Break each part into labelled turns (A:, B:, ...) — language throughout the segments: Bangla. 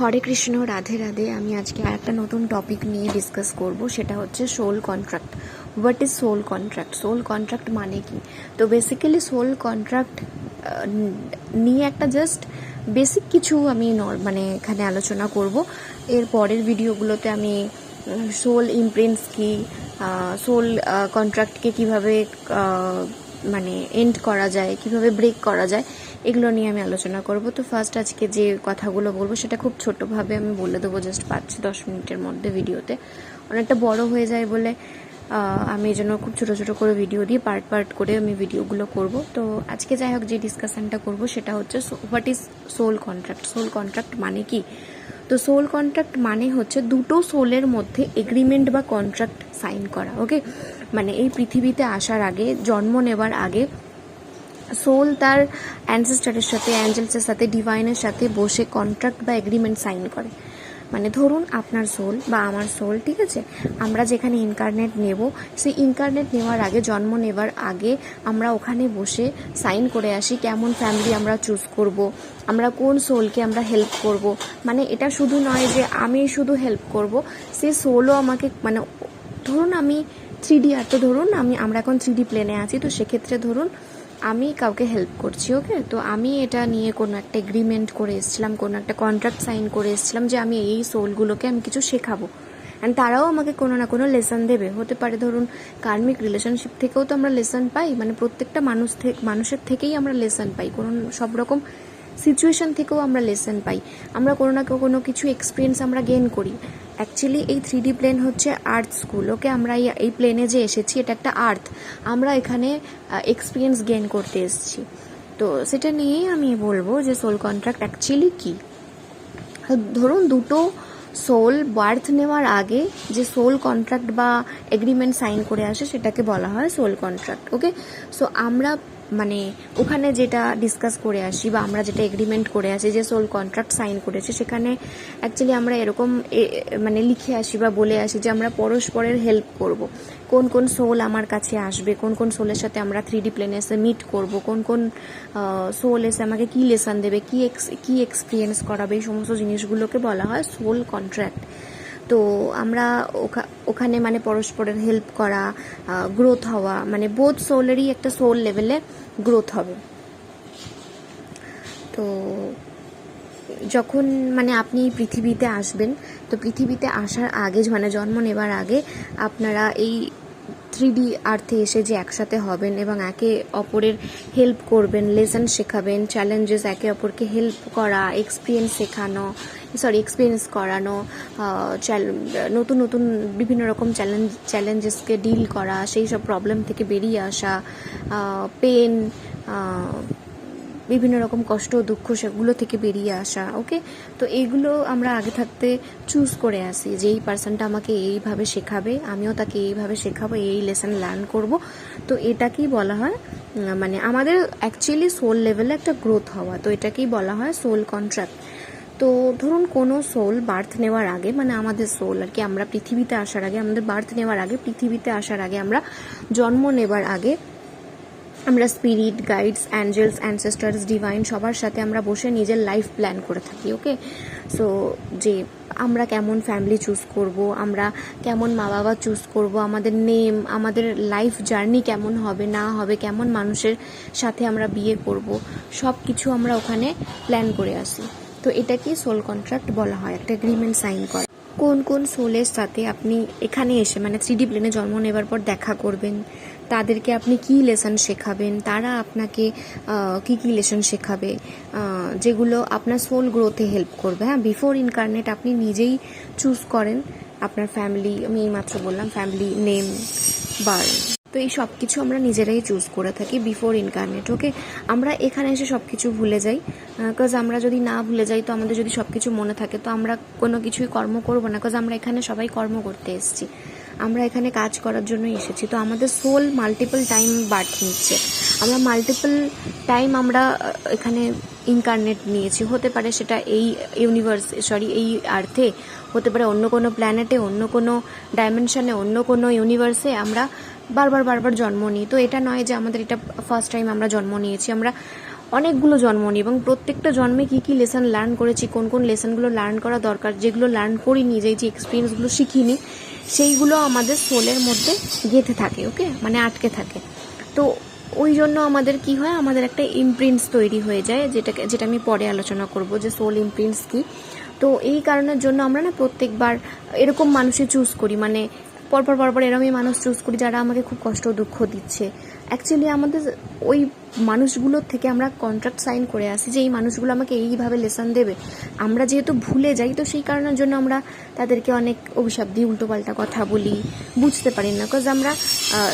A: হরে কৃষ্ণ, রাধে রাধে। আমি আজকে একটা নতুন টপিক নিয়ে ডিসকাস করব, সেটা হচ্ছে soul contract what is soul contract soul contract মানে কি? তো বেসিক্যালি সোল কন্ট্রাক্ট নিয়ে একটা জাস্ট বেসিক কিছু আমি মানে এখানে আলোচনা করব। এর পরের ভিডিওগুলোতে আমি সোল ইমপ্রিন্টস কি সোল কন্ট্রাক্টকে কীভাবে মানে এন্ড করা যায়, কীভাবে ব্রেক করা যায়, এগুলো নিয়ে আমি আলোচনা করব। তো ফার্স্ট আজকে যে কথাগুলো বলব সেটা খুব ছোটোভাবে আমি বলে দেবো জাস্ট পাঁচ, দশ মিনিটের মধ্যে ভিডিওতে। অনেকটা বড় হয়ে যায় বলে আমি এই জন্য খুব ছোটো ছোটো করে ভিডিও দিয়ে পার্ট পার্ট করে আমি ভিডিওগুলো করব। তো আজকে যাই হোক যে ডিসকাশনটা করব সেটা হচ্ছে what is soul contract soul contract মানে কি? তো সোল কন্ট্রাক্ট মানে হচ্ছে দুটো সোলের মধ্যে এগ্রিমেন্ট বা কন্ট্রাক্ট সাইন করা ওকে মানে এই পৃথিবীতে আসার আগে, জন্ম নেবার আগে, সোল তার অ্যানসেস্টারের সাথে, অ্যাঞ্জেলসের সাথে, ডিভাইনের সাথে বসে কন্ট্রাক্ট বা এগ্রিমেন্ট সাইন করে। মানে ধরুন আপনার সোল বা আমার সোল, ঠিক আছে? আমরা যেখানে ইনকারনেট নেব, সেই ইনকারনেট নেওয়ার আগে, জন্ম নেবার আগে আমরা ওখানে বসে সাইন করে আসি কেমন ফ্যামিলি আমরা চুজ করব, আমরা কোন সোলকে আমরা হেল্প করব। মানে এটা শুধু নয় যে আমি শুধু হেল্প করব, সে সোলও আমাকে মানে ধরুন আমি থ্রি ডি আর তো ধরুন, আমি, আমরা এখন থ্রি ডি প্লেনে আছি, তো সেক্ষেত্রে ধরুন, আমি কাউকে হেল্প করছি ওকে তো আমি এটা নিয়ে কোনো একটা এগ্রিমেন্ট করে এসেছিলাম, কোনো একটা কন্ট্রাক্ট সাইন করে এসেছিলাম যে আমি এই সোলগুলোকে আমি কিছু শেখাবো। অ্যান্ড তারাও আমাকে কোনো না কোনো লেসন দেবে। হতে পারে ধরুন কার্মিক রিলেশনশিপ থেকেও তো আমরা লেসন পাই মানে প্রত্যেকটা মানুষ থেকে মানুষের থেকেই আমরা লেসন পাই। কোনো, সব রকম সিচুয়েশন থেকেও আমরা লেসন পাই। আমরা কোনো না কোনো কিছু এক্সপিরিয়েন্স আমরা গেন করি। অ্যাকচুয়ালি এই থ্রি প্লেন হচ্ছে আর্থ স্কুল ওকে আমরা এই- এই প্লেনে যে এসেছি, এটা একটা আর্থ আমরা এখানে এক্সপিরিয়েন্স গেন করতে এসেছি। তো সেটা নিয়েই আমি বলব যে সোল কন্ট্রাক্ট অ্যাকচুয়ালি কী? ধরুন দুটো সোল বার্থ নেওয়ার আগে যে সোল কন্ট্রাক্ট বা এগ্রিমেন্ট সাইন করে আসে, সেটাকে বলা হয় সোল কন্ট্রাক্ট ওকে সো আমরা মানে ওখানে যেটা ডিসকাস করে আসি বা আমরা যেটা এগ্রিমেন্ট করে আসি যে সোল কন্ট্রাক্ট সাইন করেছে, সেখানে অ্যাকচুয়ালি আমরা এরকম মানে লিখে আসি বা বলে আসি যে আমরা পরস্পরের হেল্প করব। কোন কোন সোল আমার কাছে আসবে, কোন কোন সোলের সাথে আমরা থ্রি ডি প্লেনে এসে মিট করব, কোন কোন সোল এসে আমাকে কি লেসন দেবে, কি এক্স কি এক্সপিরিয়েন্স করাবে, এই সমস্ত জিনিসগুলোকে বলা হয় সোল কন্ট্রাক্ট তো আমরা ওখা- ওখানে মানে পরস্পরের হেল্প করা গ্রোথ হওয়া মানে বোধ সোলেরই একটা সোল লেভেলে গ্রোথ হবে। তো যখন মানে আপনি পৃথিবীতে আসবেন, তো পৃথিবীতে আসার আগে মানে জন্ম নেবার আগে, আপনারা এই থ্রি ডি আর্থে এসে যে একসাথে হবেন এবং একে অপরের হেল্প করবেন লেসন শেখাবেন চ্যালেঞ্জেস একে অপরকে হেল্প করা এক্সপিরিয়েন্স শেখানো সরি এক্সপিরিয়েন্স করানো নতুন নতুন বিভিন্ন রকম চ্যালেঞ্জ চ্যালেঞ্জেসকে ডিল করা, সেই সব প্রবলেম থেকে বেরিয়ে আসা পেন বিভিন্ন রকম কষ্ট, দুঃখ সেগুলো থেকে বেরিয়ে আসা ওকে তো এইগুলো আমরা আগে থাকতে চুজ করে আসি যে এই পার্সনটা আমাকে এইভাবে শেখাবে, আমিও তাকে এইভাবে শেখাবো, এই লেসন লার্ন করব। তো এটাকেই বলা হয় মানে আমাদের অ্যাকচুয়ালি সোল লেভেলে একটা গ্রোথ হওয়া, তো এটাকেই বলা হয় সোল কন্ট্রাক্ট তো ধরুন কোনো সোল বার্থ নেওয়ার আগে মানে আমাদের সোল আর কি, আমরা পৃথিবীতে আসার আগে, আমাদের বার্থ নেওয়ার আগে, পৃথিবীতে আসার আগে, আমরা জন্ম নেবার আগে আমরা spirit guides angels ancestors divine সবার সাথে আমরা বসে নিজের লাইফ প্ল্যান করে থাকি ওকে সো যে আমরা কেমন ফ্যামিলি চুজ করব, আমরা কেমন মা বাবা চুজ করব, আমাদের নেম আমাদের লাইফ জার্নি কেমন হবে, না হবে, কেমন মানুষের সাথে আমরা বিয়ে করব সব কিছু আমরা ওখানে প্ল্যান করে আসি। তো এটাকে সোল কন্ট্রাক্ট বলা হয়, একটা এগ্রিমেন্ট সাইন করা। কোন কোন সোলের সাথে আপনি এখানে এসে মানে থ্রি ডি প্লেনে জন্ম নেবার পর দেখা করবেন? তাদেরকে আপনি কি লেসন শেখাবেন? তারা আপনাকে কি কি লেসন শেখাবে? যেগুলো আপনার সোল গ্রোথে হেল্প করবে। হ্যাঁ বিফোর ইনকারনেট আপনি নিজেই চুজ করেন। আপনার ফ্যামিলি আমি এইমাত্র বললাম ফ্যামিলি নেম বার এই সব কিছু আমরা নিজেরাই চুজ করে থাকি বিফোর ইনকারনেট ওকে আমরা এখানে এসে সব কিছু ভুলে যাই বিকজ আমরা যদি না ভুলে যাই, তো আমাদের যদি সব কিছু মনে থাকে, তো আমরা কোনো কিছুই কর্ম করব না বিকজ আমরা এখানে সবাই কর্ম করতে এসেছি। আমরা এখানে কাজ করার জন্য এসেছি। তো আমাদের সোল মাল্টিপল টাইম বার্থ নিচ্ছে। আমরা মাল্টিপল টাইম আমরা এখানে ইনকারনেট নিয়েছি। হতে পারে সেটা এই ইউনিভার্স সরি এই আর্থে হতে পারে অন্য কোনো প্ল্যানেটে অন্য কোনো ডাইমেনশনে অন্য কোনো ইউনিভার্সে আমরা বারবার বারবার জন্ম নিই। তো এটা নয় যে আমাদের এটা ফার্স্ট টাইম আমরা জন্ম নিয়েছি। আমরা অনেকগুলো জন্ম নিই এবং প্রত্যেকটা জন্মে কী কী লেসন লার্ন করেছি, কোন কোন লেসনগুলো লার্ন করা দরকার, যেগুলো লার্ন করিনি যে যে এক্সপিরিয়েন্সগুলো শিখিনি, সেইগুলো আমাদের সোলের মধ্যে গেঁথে থাকে ওকে মানে আটকে থাকে। তো ওই জন্য আমাদের কি হয়, আমাদের একটা ইমপ্রিন্টস তৈরি হয়ে যায়, যেটাকে, যেটা আমি পরে আলোচনা করব যে সোল ইমপ্রিন্টস কি। তো এই কারণের জন্য আমরা না প্রত্যেকবার এরকম মানুষই চুজ করি। মানে পরপর পরপর এরকমই মানুষ চুজ করি যারা আমাকে খুব কষ্ট দুঃখ দিচ্ছে। অ্যাকচুয়ালি আমাদের ওই মানুষগুলোর থেকে আমরা কন্ট্রাক্ট সাইন করে আসি যে এই মানুষগুলো আমাকে এইভাবে লেসন দেবে। আমরা যেহেতু ভুলে যাই, তো সেই কারণের জন্য আমরা তাদেরকে অনেক অভিশাপ দিই, উল্টোপাল্টা কথা বলি, বুঝতে পারি না। বিকজ আমরা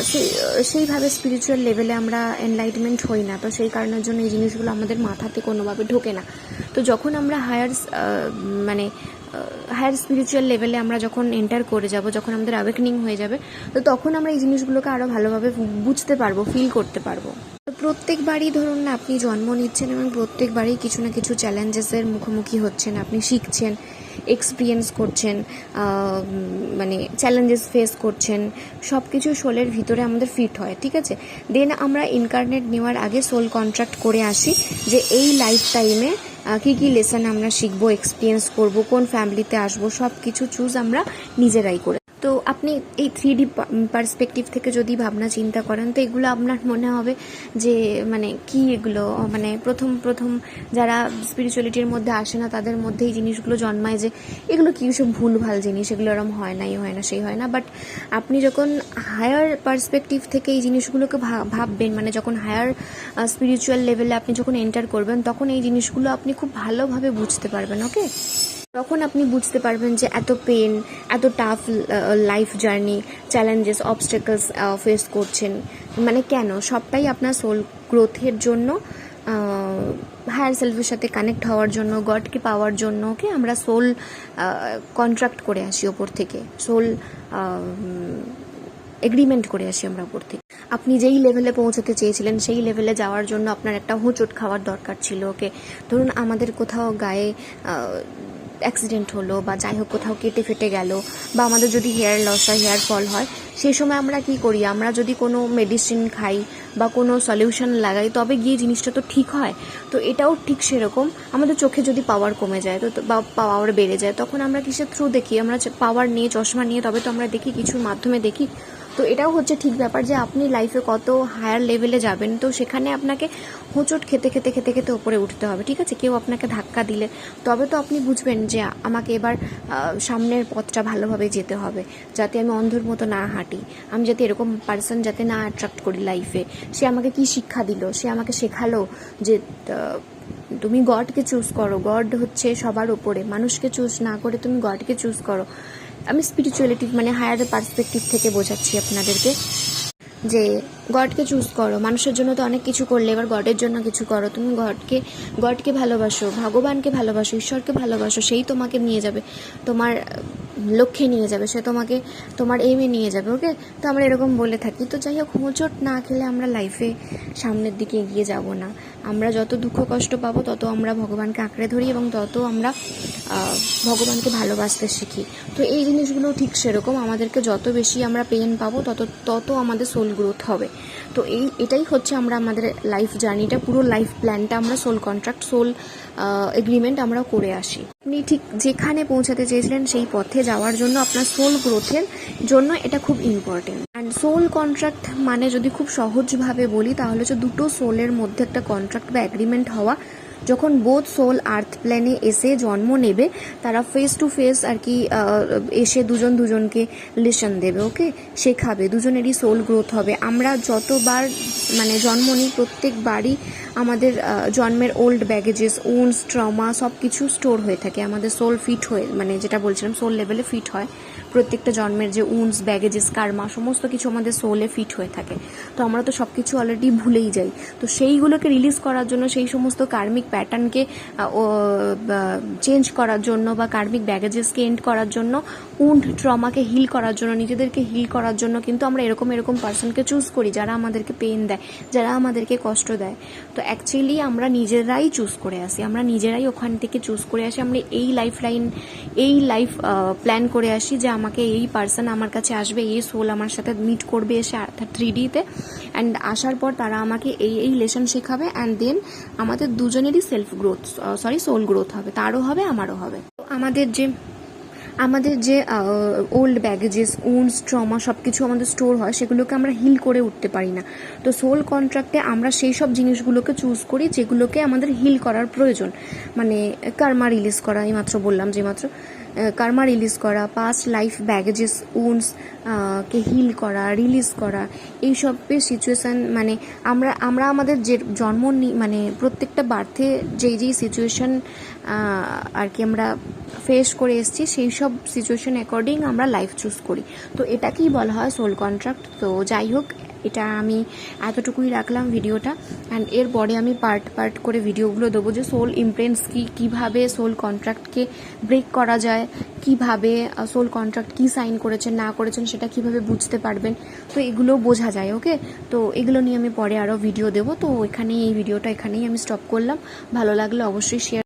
A: সেই সেইভাবে স্পিরিচুয়াল লেভেলে আমরা এনলাইটমেন্ট হই না, তো সেই কারণের জন্য এই জিনিসগুলো আমাদের মাথাতে কোনোভাবে ঢোকে না। তো যখন আমরা হায়ার মানে হায়ার স্পিরিচুয়াল লেভেলে আমরা যখন এন্টার করে যাব, যখন আমাদের অ্যাওয়েকনিং হয়ে যাবে, তো তখন আমরা এই জিনিসগুলোকে আরও ভালোভাবে বুঝতে পারব ফিল করতে পারব। প্রত্যেকবারই ধরুন না, আপনি জন্ম নিচ্ছেন এবং প্রত্যেকবারই কিছু না কিছু চ্যালেঞ্জেসের মুখোমুখি হচ্ছেন, আপনি শিখছেন এক্সপিরিয়েন্স করছেন মানে চ্যালেঞ্জেস ফেস করছেন সব কিছু সোলের ভিতরে আমাদের ফিট হয়, ঠিক আছে? দেন আমরা ইনকার্নেট নেওয়ার আগে সোল কন্ট্রাক্ট করে আসি যে এই লাইফ টাইমে কী কী লেসন আমরা শিখব এক্সপিরিয়েন্স করব, কোন ফ্যামিলিতে আসব সব কিছু চুজ আমরা নিজেরাই করে তো আপনি এই থ্রি ডি পার্সপেক্টিভ থেকে যদি ভাবনা চিন্তা করেন, তো এগুলো আপনার মনে হবে যে মানে কি এগুলো? মানে প্রথম প্রথম যারা স্পিরিচুয়ালিটির মধ্যে আসে না, তাদের মধ্যে এই জিনিসগুলো জন্মায় যে, এগুলো কি সব ভুলভাল জিনিস? এগুলো এরম হয় না, এই হয় না, সেই হয় না। বাট আপনি যখন হায়ার পার্সপেক্টিভ থেকে এই জিনিসগুলোকে ভাববেন মানে যখন হায়ার স্পিরিচুয়াল লেভেলে আপনি যখন এন্টার করবেন, তখন এই জিনিসগুলো আপনি খুব ভালোভাবে বুঝতে পারবেন ওকে তখন আপনি বুঝতে পারবেন যে এত পেন এত tough life journey challenges obstacles face করছেন। মানে কেন? সবটাই আপনার সোল গ্রোথের জন্য হায়ার সেলফের সাথে কানেক্ট হওয়ার জন্য, গডকে পাওয়ার জন্য ওকে আমরা সোল কন্ট্রাক্ট করে আসি ওপর থেকে। সোল এগ্রিমেন্ট করে আসি আমরা ওপর থেকে। আপনি যেই লেভেলে পৌঁছতে চেয়েছিলেন, সেই লেভেলে যাওয়ার জন্য আপনার একটা হোঁচট খাওয়ার দরকার ছিল ওকে ধরুন আমাদের কোথাও গায়ে অ্যাক্সিডেন্ট হলো বা যাই হোক কোথাও কেটে ফেটে গেল বা আমাদের যদি হেয়ার লস হয় হেয়ার ফল হয়, সেই সময় আমরা কি করি? আমরা যদি কোনো মেডিসিন খাই বা কোনো সলিউশন লাগাই, তবে গিয়ে জিনিসটা তো ঠিক হয়। তো এটাও ঠিক সেরকম। আমাদের চোখে যদি পাওয়ার কমে যায়, তো বা পাওয়ার বেড়ে যায়, তখন আমরা কিসের থ্রু দেখি? আমরা পাওয়ার নিয়ে, চশমা নিয়ে, তবে তো আমরা দেখি, কিছুর মাধ্যমে দেখি। তো এটাও হচ্ছে ঠিক ব্যাপার যে আপনি লাইফে কত হায়ার লেভেলে যাবেন, তো সেখানে আপনাকে হোঁচট খেতে খেতে খেতে খেতে ওপরে উঠতে হবে, ঠিক আছে? কেউ আপনাকে ধাক্কা দিলে। তবে তো আপনি বুঝবেন যে আমাকে এবার সামনের পথটা ভালোভাবে যেতে হবে, যাতে আমি অন্ধর মতো না হাঁটি। আমি যাতে এরকম পার্সন যাতে না অ্যাট্রাক্ট করি লাইফে সে আমাকে কি শিক্ষা দিল? সে আমাকে শেখালো যে তুমি গডকে চুজ করো। গড হচ্ছে সবার ওপরে মানুষকে চুজ না করে তুমি গডকে চুজ করো। আমি স্পিরিচুয়ালিটি মানে হায়ার পার্সপেক্টিভ থেকে বোঝাচ্ছি আপনাদেরকে যে গডকে চুজ করো। মানুষের জন্য তো অনেক কিছু করলে, এবার গডের জন্য কিছু করো। তুমি গডকে গডকে ভালোবাসো, ভগবানকে ভালোবাসো, ঈশ্বরকে ভালোবাসো, সেই তোমাকে নিয়ে যাবে। তোমার লক্ষ্যে নিয়ে যাবে, সে তোমাকে, তোমার এমে নিয়ে যাবে ওকে তো আমরা এরকম বলে থাকি। তো যাই হোক, হোঁচট না খেলে আমরা লাইফে সামনের দিকে এগিয়ে যাব না। আমরা যত দুঃখ কষ্ট পাবো, তত আমরা ভগবানকে আঁকড়ে ধরি এবং তত আমরা ভগবানকে ভালোবাসতে শিখি। তো এই জিনিসগুলো ঠিক সেরকম। আমাদেরকে যত বেশি আমরা পেন পাবো, তত তত আমাদের সোল গ্রোথ হবে। তো এই, এটাই হচ্ছে আমরা আমাদের লাইফ জার্নিটা পুরো লাইফ প্ল্যানটা আমরা সোল কন্ট্রাক্ট সোল এগ্রিমেন্ট আমরা করে আসি। আপনি ঠিক যেখানে পৌঁছাতে চেয়েছিলেন সেই পথে যাওয়ার জন্য আপনার সোল গ্রোথের জন্য এটা খুব ইম্পর্টেন্ট অ্যান্ড সোল কন্ট্রাক্ট মানে যদি খুব সহজভাবে বলি, তাহলে হচ্ছে দুটো সোলের মধ্যে একটা কন্ট্রাক্ট বা অ্যাগ্রিমেন্ট হওয়া। যখন বোধ সোল আর্থ প্ল্যানে এসে জন্ম নেবে, তারা ফেস টু ফেস আর কি এসে দুজন দুজনকে লেসন দেবে ওকে শেখাবে, দুজনেরই সোল গ্রোথ হবে। আমরা যতবার মানে জন্ম নিই, প্রত্যেকবারই আমাদের জন্মের ওল্ড ব্যাগেজেস উন্স ট্রমা সব কিছু স্টোর হয়ে থাকে। আমাদের সোল ফিট হয়ে মানে যেটা বলছিলাম সোল লেভেলে ফিট হয়। প্রত্যেকটা জন্মের যে উন্স ব্যাগেজেস কার্মা সমস্ত কিছু আমাদের সোলে ফিট হয়ে থাকে। তো আমরা তো সব কিছু অলরেডি ভুলেই যাই। তো সেইগুলোকে রিলিজ করার জন্য, সেই সমস্ত কার্মিক প্যাটার্নকে চেঞ্জ করার জন্য বা কার্মিক ব্যাগেজেসকে এন্ড করার জন্য উন্ড ট্রমাকে হিল করার জন্য, নিজেদেরকে হিল করার জন্য কিন্তু আমরা এরকম এরকম পার্সনকে চুজ করি, যারা আমাদেরকে পেন দেয়, যারা আমাদেরকে কষ্ট দেয়। তো অ্যাকচুয়ালি আমরা নিজেরাই চুজ করে আসি, আমরা নিজেরাই ওখান থেকে চুজ করে আসি, আমরা এই লাইফ লাইন এই লাইফ প্ল্যান করে আসি যে আমাকে এই পার্সন আমার কাছে আসবে, এই সোল আমার সাথে মিট করবে এসে অর্থাৎ থ্রি ডিতে অ্যান্ড আসার পর তারা আমাকে এই এই লেসন শেখাবে অ্যান্ড দেন আমাদের দুজনেরই self growth sorry soul growth হবে, তারও হবে, আমারও হবে। আমাদের যে আমাদের যে ওল্ড ব্যাগেজেস উন্স ট্রমা সব কিছু আমাদের স্টোর হয়, সেগুলোকে আমরা হিল করে উঠতে পারি না। তো সোল কন্ট্রাক্টে আমরা সেই সব জিনিসগুলোকে চুজ করি, যেগুলোকে আমাদের হিল করার প্রয়োজন। মানে কার্মা রিলিজ করা এইমাত্র বললাম যে মাত্র। কার্মা রিলিজ করা পাস্ট লাইফ ব্যাগেজেস উন্স কে হিল করা রিলিজ করা এইসবের সিচুয়েশান মানে আমরা আমরা আমাদের যে জন্ম মানে প্রত্যেকটা বার্থে যেই যেই সিচুয়েশান আর কি আমরা ফেস করে এসেছি সেই সব সিচুয়েশান অ্যাকর্ডিং আমরা লাইফ চুজ করি। তো এটাকেই বলা হয় সোল কন্ট্রাক্ট তো যাই হোক এটা আমি এতটুকুই রাখলাম ভিডিওটা। অ্যান্ড এরপরে আমি পার্ট পার্ট করে ভিডিওগুলো দেবো যে সোল ইমপ্রেন্টস কি, কীভাবে সোল কন্ট্রাক্টকে ব্রেক করা যায়, কীভাবে সোল কন্ট্রাক্ট কি সাইন করেছেন, না করেছেন সেটা কীভাবে বুঝতে পারবেন। তো এগুলো বোঝা যায় ওকে তো এগুলো নিয়ে আমি পরে আরও ভিডিও দেবো। তো এখানেই, এই ভিডিওটা এখানেই আমি স্টপ করলাম। ভালো লাগলে অবশ্যই শেয়ার